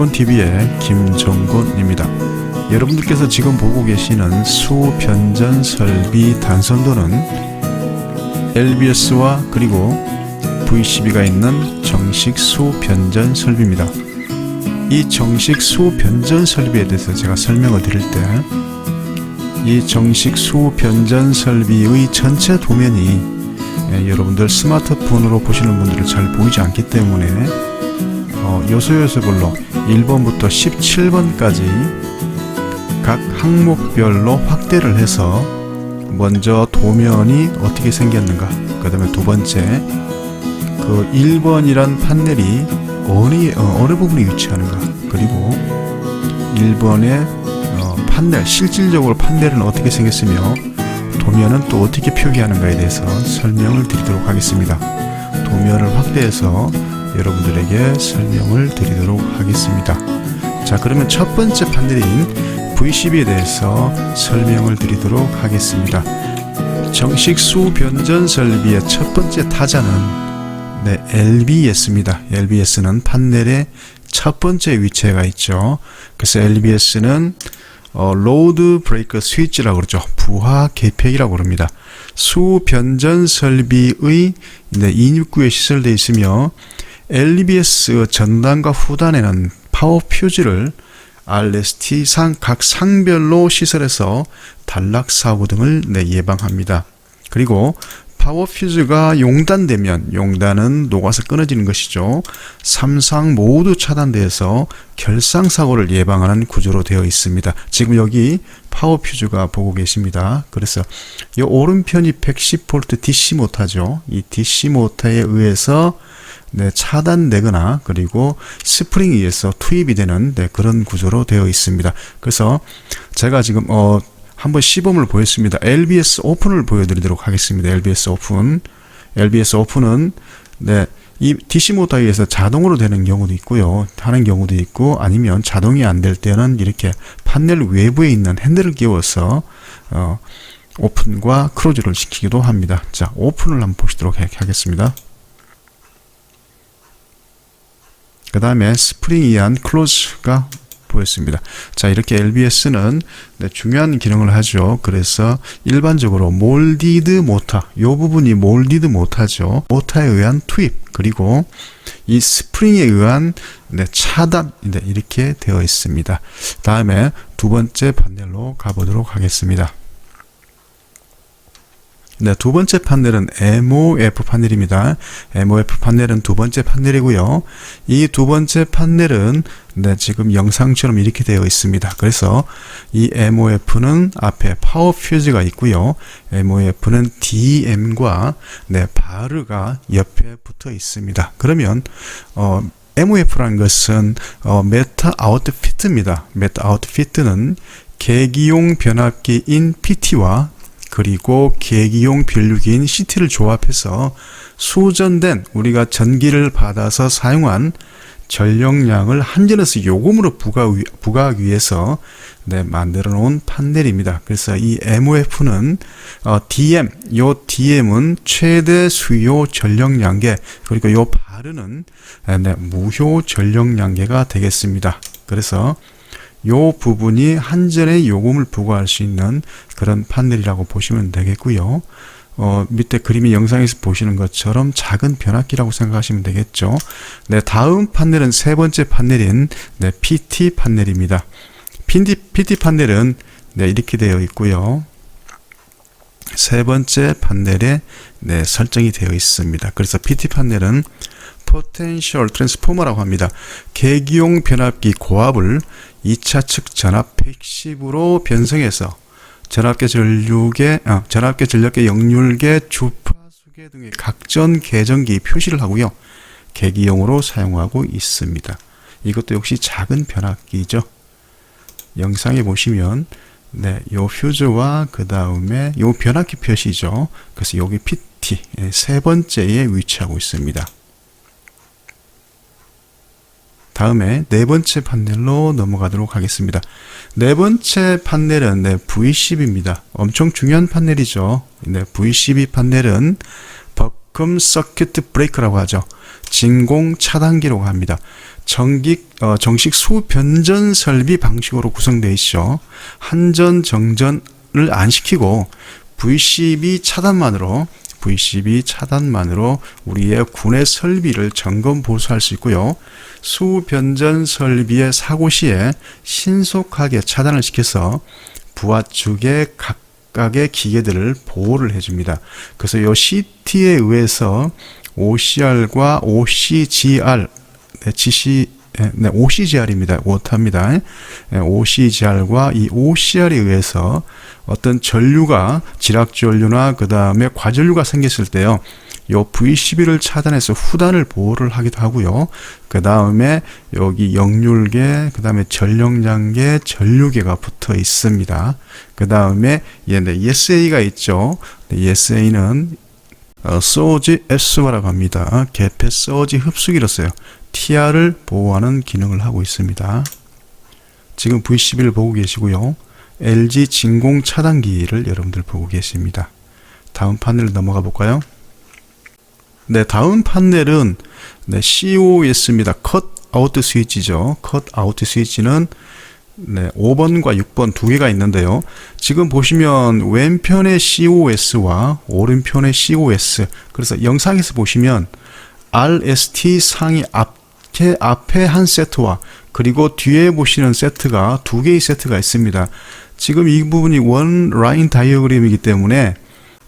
김정곤 TV의 김정곤입니다. 여러분들께서 지금 보고 계시는 수변전 설비 단선도는 LBS와 그리고 V12가 있는 정식 수변전 설비입니다. 이 정식 수변전 설비에 대해서 제가 설명을 드릴 때 이 정식 수변전 설비의 전체 도면이 예, 여러분들 스마트폰으로 보시는 분들은 잘 보이지 않기 때문에 어, 요소 요소별로 1번부터 17번까지 각 항목별로 확대를 해서 먼저 도면이 어떻게 생겼는가 그 다음에 두 번째 그 1번이란 판넬이 어느, 어, 어느 부분에 위치하는가 그리고 1번의 어, 판넬 실질적으로 판넬은 어떻게 생겼으며 도면은 또 어떻게 표기하는가에 대해서 설명을 드리도록 하겠습니다. 도면을 확대해서 여러분들에게 설명을 드리도록 하겠습니다. 자, 그러면 첫 번째 판넬인 V12에 대해서 설명을 드리도록 하겠습니다. 정식 수변전 설비의 첫 번째 타자는 네, LBS입니다. LBS는 판넬의 첫 번째 위치가 있죠. 그래서 LBS는 어, 로드 브레이크 스위치라고 그러죠. 부하 개폐기라고 그럽니다. 수변전 설비의 네, 인입구에 시설되어 있으며 LBS 전단과 후단에는 파워 퓨즈를 RST 상 각 상별로 시설해서 단락 사고 등을 네, 예방합니다. 그리고 파워 퓨즈가 용단되면 용단은 녹아서 끊어지는 것이죠. 삼상 모두 차단돼서 결상 사고를 예방하는 구조로 되어 있습니다. 지금 여기 파워 퓨즈가 보고 계십니다. 그래서 이 오른편이 110V DC 모터죠. 이 DC 모터에 의해서 네, 차단되거나 그리고 스프링에 의해서 투입이 되는 네, 그런 구조로 되어 있습니다. 그래서 제가 지금 어 한번 시범을 보였습니다. LBS 오픈을 보여드리도록 하겠습니다. LBS 오픈. LBS 오픈은 네, 이 DC 모터에 의해서 자동으로 되는 경우도 있고요. 하는 경우도 있고 아니면 자동이 안 될 때는 이렇게 판넬 외부에 있는 핸들을 끼워서 어, 오픈과 크로즈를 시키기도 합니다. 자, 오픈을 한번 보시도록 하- 하겠습니다. 그 다음에 스프링에 의한 클로즈가 보였습니다. 자, 이렇게 LBS는 네, 중요한 기능을 하죠. 그래서 일반적으로 몰디드 모터, 요 부분이 몰디드 모터죠. 모터에 의한 투입, 그리고 이 스프링에 의한 네, 차단, 네, 이렇게 되어 있습니다. 다음에 두 번째 판넬로 가보도록 하겠습니다. 네, 두 번째 판넬은 MOF 판넬입니다. MOF 판넬은 두 번째 판넬이고요. 이 두 번째 판넬은 네, 지금 영상처럼 이렇게 되어 있습니다. 그래서 이 MOF는 앞에 파워 퓨즈가 있고요. MOF는 DM과 네, 바르가 옆에 붙어 있습니다. 그러면 어, MOF라는 것은 어, 메타 아웃피트입니다. 메타 아웃피트는 계기용 변압기인 PT와 그리고 계기용 변류기인 CT를 조합해서 수전된 우리가 전기를 받아서 사용한 전력량을 한전에서 요금으로 부과, 부과하기 위해서 네, 만들어 놓은 판넬입니다. 그래서 이 MOF는 어, DM, 요 DM은 최대 수요 전력량계, 그리고 요 바르는 네, 무효 전력량계가 되겠습니다. 그래서 요 부분이 한전의 요금을 부과할 수 있는 그런 판넬이라고 보시면 되겠고요. 어, 밑에 그림이 영상에서 보시는 것처럼 작은 변압기라고 생각하시면 되겠죠. 네, 다음 판넬은 세 번째 판넬인 네, PT 판넬입니다. PT, PT 판넬은 네, 이렇게 되어 있고요. 세 번째 판넬에 네, 설정이 되어 있습니다. 그래서 PT 판넬은 포텐셜 트랜스포머라고 합니다. 계기용 변압기 고압을 2차 측 전압 110으로 변성해서 전압계 전류계, 아, 전압계 전력계 역률계 주파수계 등의 각전 계전기 표시를 하고요. 계기용으로 사용하고 있습니다. 이것도 역시 작은 변압기죠. 영상에 보시면 네, 요 퓨즈와 그 다음에 요 변압기 표시죠. 그래서 여기 PT 예, 세 번째에 위치하고 있습니다. 다음에 네 번째 판넬로 넘어가도록 하겠습니다. 네 번째 판넬은 네, V10입니다. 엄청 중요한 판넬이죠. 네, V12 판넬은 오픈 서큐트 브레이크라고 하죠. 진공 차단기라고 합니다. 정기, 어, 정식 수변전 설비 방식으로 구성되어 있죠. 한전, 정전을 안 시키고 V12 차단만으로 V12 차단만으로 우리의 군의 설비를 점검 보수할 수 있고요. 수변전 설비의 사고 시에 신속하게 차단을 시켜서 부하축의 각각의 기계들을 보호를 해줍니다. 그래서 이 CT에 의해서 OCR과 OCGR, 네, GC, 네, OCGR입니다. 오타입니다. 네, OCGR과 이 OCR에 의해서 어떤 전류가 지락 전류나 그 다음에 과전류가 생겼을 때요. 요 V12를 차단해서 후단을 보호를 하기도 하고요. 그 다음에 여기 역률계, 그 다음에 전력량계, 전류계가 붙어 있습니다. 그 다음에 얘네 ESA가 있죠. ESA는 어, 소지 S와라고 합니다. 개폐 소지 흡수기로서요. TR을 보호하는 기능을 하고 있습니다. 지금 V11을 보고 계시고요. LG 진공 차단기를 여러분들 보고 계십니다. 다음 판넬 넘어가 볼까요? 네, 다음 판넬은 네, COS입니다. 컷 아웃 스위치죠. 컷 아웃 스위치는 네, 5번과 6번 두 개가 있는데요. 지금 보시면 왼편의 COS와 오른편의 COS. 그래서 영상에서 보시면 RST 상이 앞에 앞에 한 세트와 그리고 뒤에 보시는 세트가 두 개의 세트가 있습니다. 지금 이 부분이 원 라인 다이어그램이기 때문에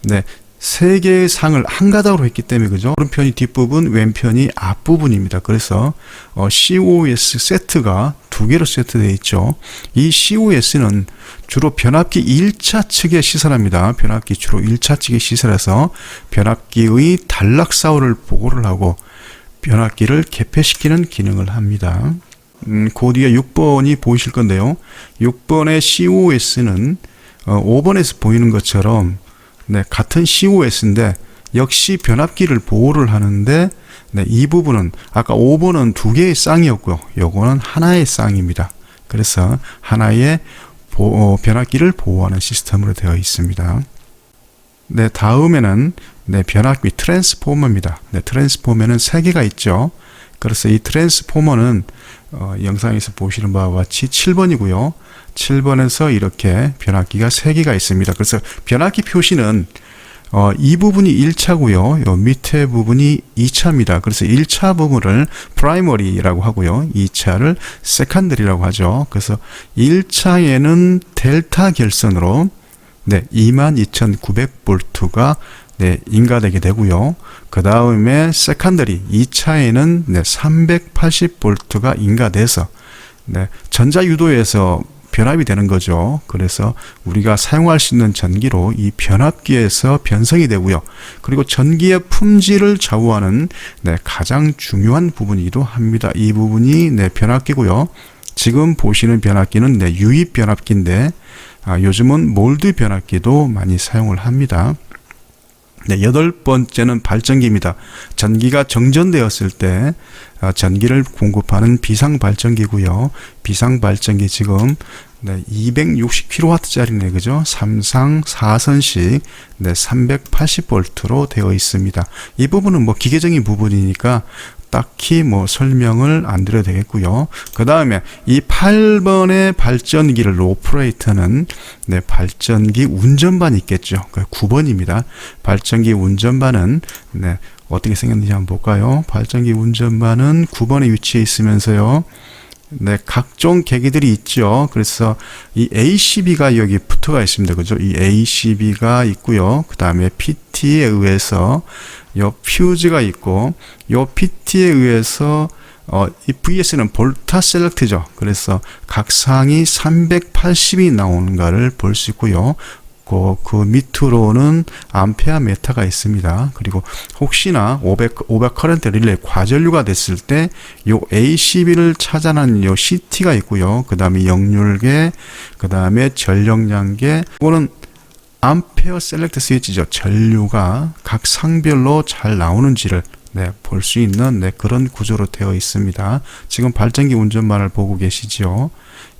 네, 세 개의 상을 한 가닥으로 했기 때문에 그죠? 오른편이 뒷부분, 왼편이 앞부분입니다. 그래서 어, COS 세트가 두 개로 세트되어 있죠. 이 COS는 주로 변압기 1차 측에 시설합니다. 변압기 주로 1차 측에 시설해서 변압기의 단락 사고를 보고를 하고 변압기를 개폐시키는 기능을 합니다. 음, 그 뒤에 6번이 보이실 건데요. 6번의 COS는 어, 5번에서 보이는 것처럼 네, 같은 COS인데 역시 변압기를 보호를 하는데 네, 이 부분은 아까 5번은 두 개의 쌍이었고요. 요거는 하나의 쌍입니다. 그래서 하나의 보, 어, 변압기를 보호하는 시스템으로 되어 있습니다. 네, 다음에는 네, 변압기 트랜스포머입니다. 네, 트랜스포머는 세 개가 있죠. 그래서 이 트랜스포머는 어, 영상에서 보시는 바와 같이 7번이고요. 7번에서 이렇게 변압기가 3개가 있습니다. 그래서 변압기 표시는 어, 이 부분이 1차고요. 요 밑에 부분이 2차입니다. 그래서 1차 부분을 프라이머리라고 하고요. 2차를 세컨더리라고 하죠. 그래서 1차에는 델타 결선으로 네, 22,900볼트가 네, 인가되게 되고요. 그 다음에 세컨더리 2차에는 네, 380볼트가 인가돼서 네, 전자 유도에서 변압이 되는 거죠. 그래서 우리가 사용할 수 있는 전기로 이 변압기에서 변성이 되고요. 그리고 전기의 품질을 좌우하는 네, 가장 중요한 부분이기도 합니다. 이 부분이 네, 변압기고요. 지금 보시는 변압기는 네, 유입 변압기인데 아, 요즘은 몰드 변압기도 많이 사용을 합니다. 네, 여덟 번째는 발전기입니다. 전기가 정전되었을 때 어, 전기를 공급하는 비상 발전기고요. 비상 발전기 지금 네, 260kW짜리네 그죠? 3상 4선씩 네, 380V로 되어 있습니다. 이 부분은 뭐 기계적인 부분이니까 딱히 뭐 설명을 안 드려도 되겠고요. 그 다음에 이 8번의 발전기를 오퍼레이터는 네, 발전기 운전반이 있겠죠. 그 9번입니다. 발전기 운전반은 네, 어떻게 생겼는지 한번 볼까요? 발전기 운전반은 9번에 위치해 있으면서요. 네, 각종 계기들이 있죠. 그래서 이 ACB가 여기 붙어가 있습니다. 그죠? 이 ACB가 있고요. 그 다음에 PT에 의해서 요 퓨즈가 있고 요 PT에 의해서 어, 이 VS는 볼타 셀렉트죠. 그래서 각 상이 380이 나오는가를 볼 수 있고요. 그, 그 밑으로는 암페아 메타가 있습니다. 그리고 혹시나 500, 500 커런트 릴레이 과전류가 됐을 때 요 ACB를 찾아낸 요 CT가 있고요. 그 다음에 역률계, 그 다음에 전력량계, 이거는 암페어 셀렉트 스위치죠. 전류가 각 상별로 잘 나오는지를 네, 볼 수 있는 네, 그런 구조로 되어 있습니다. 지금 발전기 운전반을 보고 계시죠.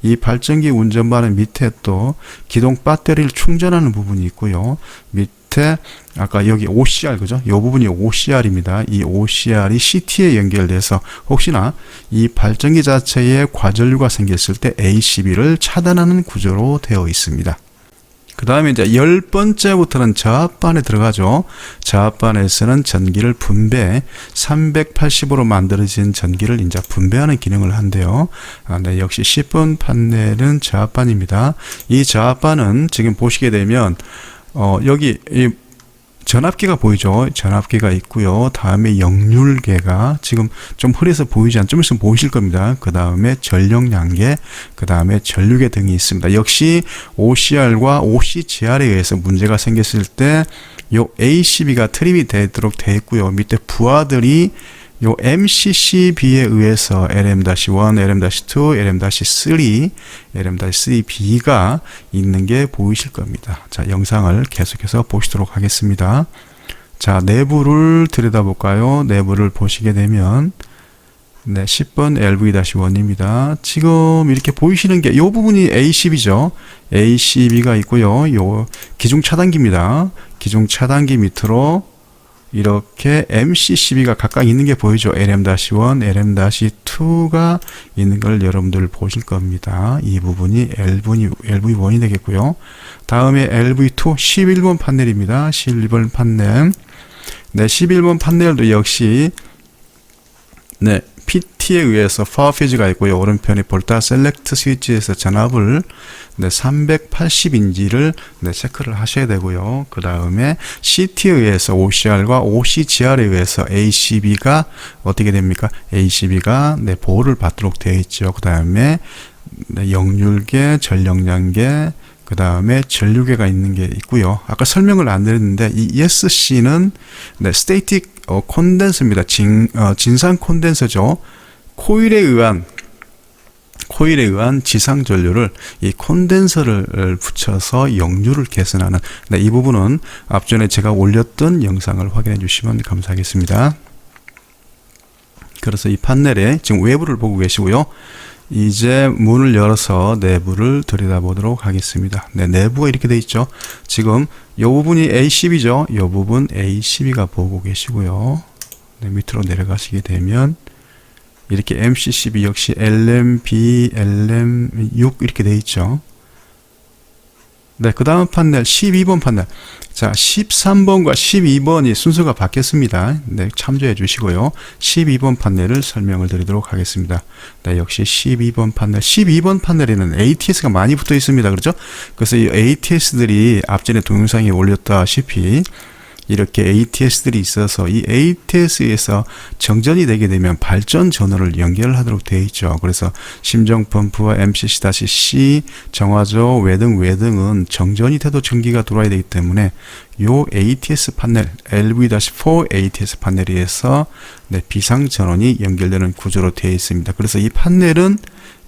이 발전기 운전반의 밑에 또 기동 배터리를 충전하는 부분이 있고요. 밑 밑에 아까 여기 OCR 그죠? 이 부분이 OCR입니다. 이 OCR이 CT에 연결돼서 혹시나 이 발전기 자체에 과전류가 생겼을 때 ACB를 차단하는 구조로 되어 있습니다. 그 다음에 이제 열 번째부터는 저압반에 들어가죠. 저압반에서는 전기를 분배, 380으로 만들어진 전기를 이제 분배하는 기능을 한대요. 아, 네, 역시 10번 판넬은 저압반입니다. 이 저압반은 지금 보시게 되면, 어, 여기, 이 전압기가 보이죠. 전압기가 있고요. 다음에 역률계가 지금 좀 흐려서 보이지 않, 좀 있으면 보이실 겁니다. 그 다음에 전력량계, 그 다음에 전류계 등이 있습니다. 역시 OCR과 OCGR에 의해서 문제가 생겼을 때 요 ACB가 트립이 되도록 되어 있고요. 밑에 부하들이 요 MCCB에 의해서 LM-1, LM-2, LM-3, LM-3B가 있는 게 보이실 겁니다. 자, 영상을 계속해서 보시도록 하겠습니다. 자, 내부를 들여다볼까요? 내부를 보시게 되면 네, 10번 LV-1입니다. 지금 이렇게 보이시는 게 이 부분이 ACB죠. ACB가 있고요. 요 기중 차단기입니다. 기중 차단기 밑으로 이렇게 MCCB가 각각 있는 게 보이죠. LM-1, LM-2가 있는 걸 여러분들 보실 겁니다. 이 부분이 LV, LV1이 되겠고요. 다음에 LV2 11번 판넬입니다. 11번 판넬. 네, 11번 판넬도 역시 네, PT에 의해서 파워 페이지가 있고요. 오른편에 볼타 셀렉트 스위치에서 전압을 네, 380인지를 네, 체크를 하셔야 되고요. 그 다음에 CT에 의해서 OCR과 OCGR에 의해서 ACB가 어떻게 됩니까? ACB가 네, 보호를 받도록 되어 있죠. 그 다음에 네, 역률계, 전력량계, 그 다음에 전류계가 있는 게 있고요. 아까 설명을 안 드렸는데 이 ESC는 네, 스테이틱 어, 콘덴서입니다. 진, 어, 진산 콘덴서죠. 코일에 의한 코일에 의한 지상 전류를 이 콘덴서를 붙여서 역류를 개선하는 네, 이 부분은 앞전에 제가 올렸던 영상을 확인해 주시면 감사하겠습니다. 그래서 이 판넬에 지금 외부를 보고 계시고요. 이제 문을 열어서 내부를 들여다보도록 하겠습니다. 네, 내부가 이렇게 돼 있죠. 지금 이 부분이 ACB죠. 이 부분 ACB가 보고 계시고요. 네, 밑으로 내려가시게 되면 이렇게 MCCB 역시 LMB, LM6 이렇게 돼 있죠. 네, 그 다음 판넬 12번 판넬. 자, 13번과 12번이 순서가 바뀌었습니다. 네, 참조해 주시고요. 12번 판넬을 설명을 드리도록 하겠습니다. 네, 역시 12번 판넬. 12번 판넬에는 ATS가 많이 붙어 있습니다. 그렇죠? 그래서 이 ATS들이 앞전에 동영상에 올렸다시피 이렇게 ATS들이 있어서 이 ATS에서 정전이 되게 되면 발전 전원을 연결하도록 되어 있죠. 그래서 심정 펌프와 MCC-C, 정화조, 외등, 외등은 정전이 돼도 전기가 들어와야 되기 때문에 요 ATS 판넬, LV-4 ATS 판넬에 의해서 네, 비상 전원이 연결되는 구조로 되어 있습니다. 그래서 이 판넬은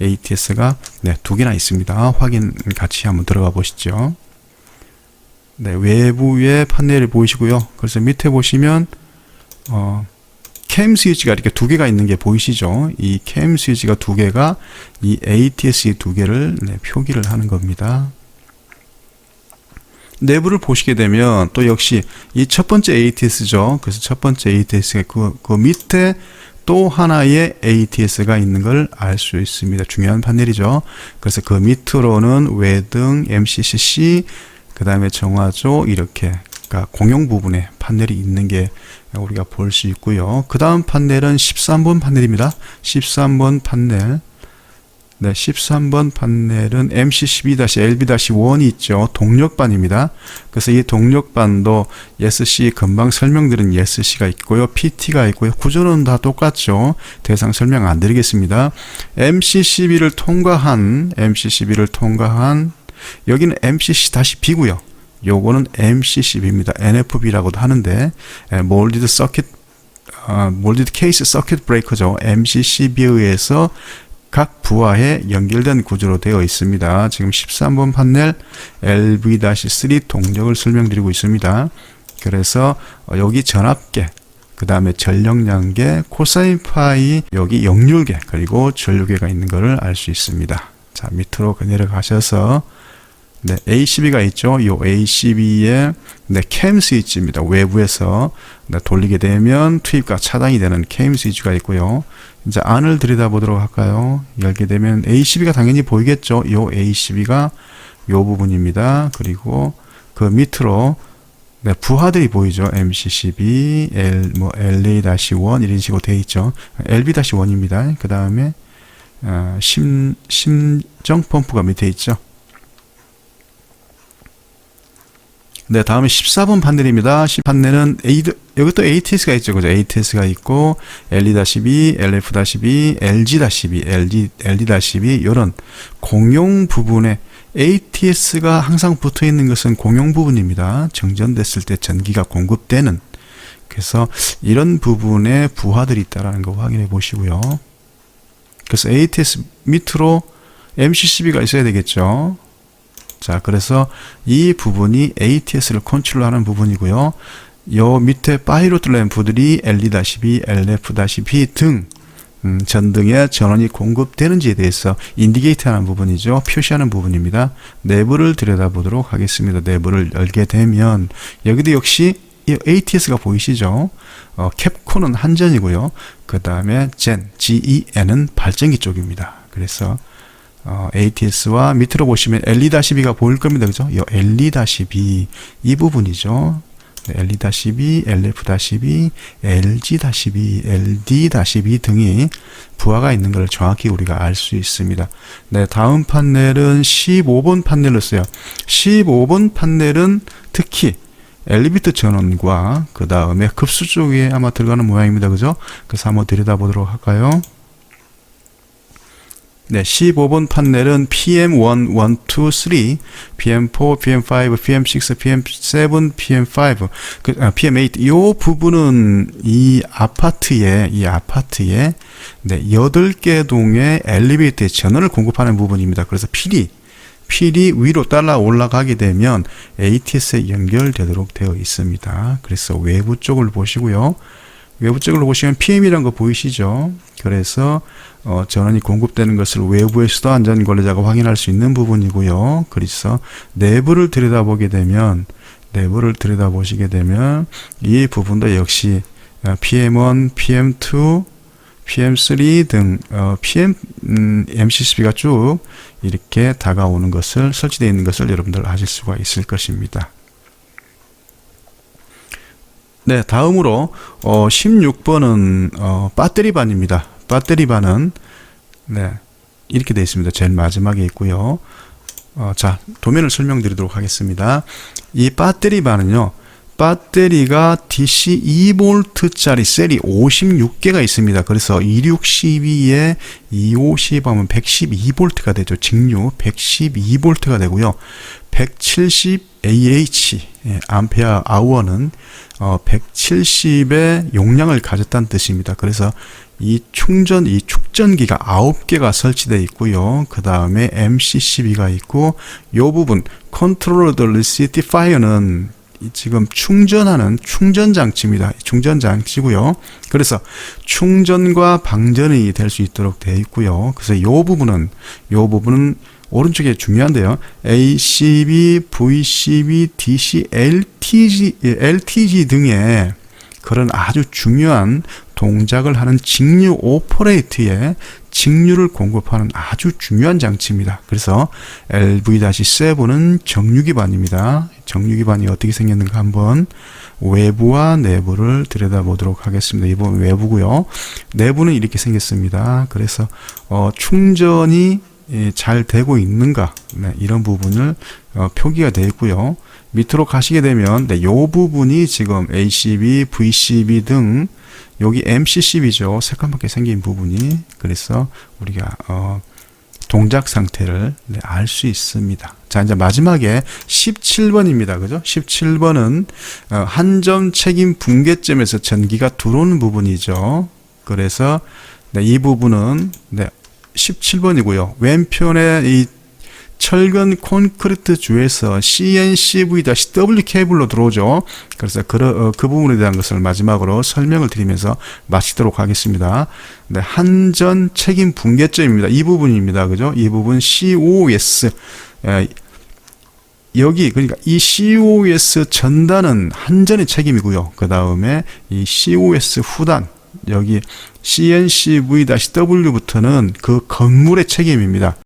ATS가 네, 두 개나 있습니다. 확인 같이 한번 들어가 보시죠. 네, 외부의 판넬을 보이시고요. 그래서 밑에 보시면 어, 캠 스위치가 이렇게 두 개가 있는 게 보이시죠? 이 캠 스위치가 두 개가 이 ATS 두 개를 네, 표기를 하는 겁니다. 내부를 보시게 되면 또 역시 이 첫 번째 ATS죠. 그래서 첫 번째 ATS가 그, 그 밑에 또 하나의 ATS가 있는 걸 알 수 있습니다. 중요한 판넬이죠. 그래서 그 밑으로는 외등, MCCC, 그 다음에 정화조 이렇게 그러니까 공용 부분에 판넬이 있는 게 우리가 볼 수 있고요. 그 다음 판넬은 13번 판넬입니다. 13번 판넬. 네, 13번 판넬은 MC12-LB-1이 있죠. 동력반입니다. 그래서 이 동력반도 SC 금방 설명드린 SC가 있고요. PT가 있고요. 구조는 다 똑같죠. 대상 설명 안 드리겠습니다. MC12를 통과한 MC12를 통과한 여기는 MCC-B고요. 요거는 MCCB입니다. NFB라고도 하는데 몰디드 서킷 몰디드 케이스 서킷 브레이커죠. MCCB에 의해서 각 부하에 연결된 구조로 되어 있습니다. 지금 13번 판넬 LV-3 동력을 설명드리고 있습니다. 그래서 여기 전압계, 그 다음에 전력량계, 코사인 파이, 여기 역률계, 그리고 전류계가 있는 것을 알 수 있습니다. 자, 밑으로 내려가셔서 네, ACB가 있죠. 이 ACB에 네, 캠 스위치입니다. 외부에서 네, 돌리게 되면 투입과 차단이 되는 캠 스위치가 있고요. 이제 안을 들여다보도록 할까요? 열게 되면 ACB가 당연히 보이겠죠. 이 ACB가 이 부분입니다. 그리고 그 밑으로 네, 부하들이 보이죠. MCCB, L, 뭐, LA-1 이런 식으로 되어 있죠. LB-1입니다. 그 다음에, 어, 심, 심정 펌프가 밑에 있죠. 네, 다음에 14번 판넬입니다. 10 판넬은 A, 여기 또 ATS가 있죠. 그죠? ATS가 있고, LE-2, LF-2, LG-2, LG, LD-2, 이런 공용 부분에 ATS가 항상 붙어 있는 것은 공용 부분입니다. 정전됐을 때 전기가 공급되는. 그래서 이런 부분에 부하들이 있다라는 거 확인해 보시고요. 그래서 ATS 밑으로 MCCB가 있어야 되겠죠. 자, 그래서 이 부분이 ATS를 컨트롤하는 부분이고요. 요 밑에 파이로트 램프들이 LE-B, LF-B 등 음, 전등에 전원이 공급되는지에 대해서 인디게이트하는 부분이죠. 표시하는 부분입니다. 내부를 들여다보도록 하겠습니다. 내부를 열게 되면 여기도 역시 이 ATS가 보이시죠? 어, 캡콘은 한전이고요. 그 다음에 젠, GEN은 발전기 쪽입니다. 그래서 어, ATS와 밑으로 보시면 LE-B가 보일 겁니다. 그죠? 이 LE-B 이 부분이죠. LE-B, LF-B, LG-B, LD-B 등이 부하가 있는 것을 정확히 우리가 알 수 있습니다. 네, 다음 판넬은 15번 판넬로 써요. 15번 판넬은 특히 엘리베이터 전원과 그 다음에 급수 쪽에 아마 들어가는 모양입니다. 그죠? 그래서 한번 들여다보도록 할까요? 네, 15번 판넬은 PM1, 1, 2, 3, PM4, PM5, PM6, PM7, PM5, 그, 아, PM8. 이 부분은 이 아파트에, 이 아파트에, 네, 8개 동의 엘리베이터의 전원을 공급하는 부분입니다. 그래서 필이, 필이 위로 따라 올라가게 되면 ATS에 연결되도록 되어 있습니다. 그래서 외부 쪽을 보시고요. 외부 쪽으로 보시면 PM이라는 거 보이시죠? 그래서 어, 전원이 공급되는 것을 외부에서도 안전 관리자가 확인할 수 있는 부분이고요. 그래서 내부를 들여다보게 되면 내부를 들여다보시게 되면 이 부분도 역시 PM1, PM2, PM3 등 어, PM 음, MCCB가 쭉 이렇게 다가오는 것을 설치되어 있는 것을 여러분들 아실 수가 있을 것입니다. 네, 다음으로 어, 16번은 어, 배터리 반입니다. 배터리 반은 네, 이렇게 되어 있습니다. 제일 마지막에 있고요. 어, 자, 도면을 설명드리도록 하겠습니다. 이 배터리 반은요. 배터리가 DC 2V짜리 셀이 56개가 있습니다. 그래서 2612에 250 하면 112V가 되죠. 직류 112V가 되고요. 170 AH 예, 암페어 아워는 어, 170의 용량을 가졌다는 뜻입니다. 그래서 이 충전 이 축전기가 9개가 설치되어 있고요. 그 다음에 MCCB가 있고 이 부분 컨트롤러 리시티 파이어는 지금 충전하는 충전 장치입니다. 충전 장치고요. 그래서 충전과 방전이 될 수 있도록 되어 있고요. 그래서 이 부분은 이 부분은 오른쪽에 중요한데요. ACB, VCB, DC, LTG, LTG 등의 그런 아주 중요한 동작을 하는 직류 오퍼레이트에 직류를 공급하는 아주 중요한 장치입니다. 그래서 LV-7은 정유기반입니다. 정유기반이 어떻게 생겼는가 한번 외부와 내부를 들여다보도록 하겠습니다. 이번 외부고요. 내부는 이렇게 생겼습니다. 그래서 어, 충전이 예, 잘 되고 있는가 네, 이런 부분을 어, 표기가 되어 있고요. 밑으로 가시게 되면 네, 요 부분이 지금 ACB, VCB 등 여기 MCCB죠. 새까맣게 생긴 부분이 그래서 우리가 어, 동작 상태를 네, 알 수 있습니다. 자, 이제 마지막에 17번입니다. 그죠? 17번은 어, 한점 책임 붕괴점에서 전기가 들어오는 부분이죠. 그래서 네, 이 부분은 네, 17번이고요. 왼편에 이 철근 콘크리트 주에서 CNCV-W 케이블로 들어오죠. 그래서 그, 어, 그 부분에 대한 것을 마지막으로 설명을 드리면서 마치도록 하겠습니다. 네, 한전 책임 붕괴점입니다. 이 부분입니다. 그죠? 이 부분 COS. 에, 예, 여기 그러니까 이 COS 전단은 한전의 책임이고요. 그 다음에 이 COS 후단 여기 CNCV-W부터는 그 건물의 책임입니다.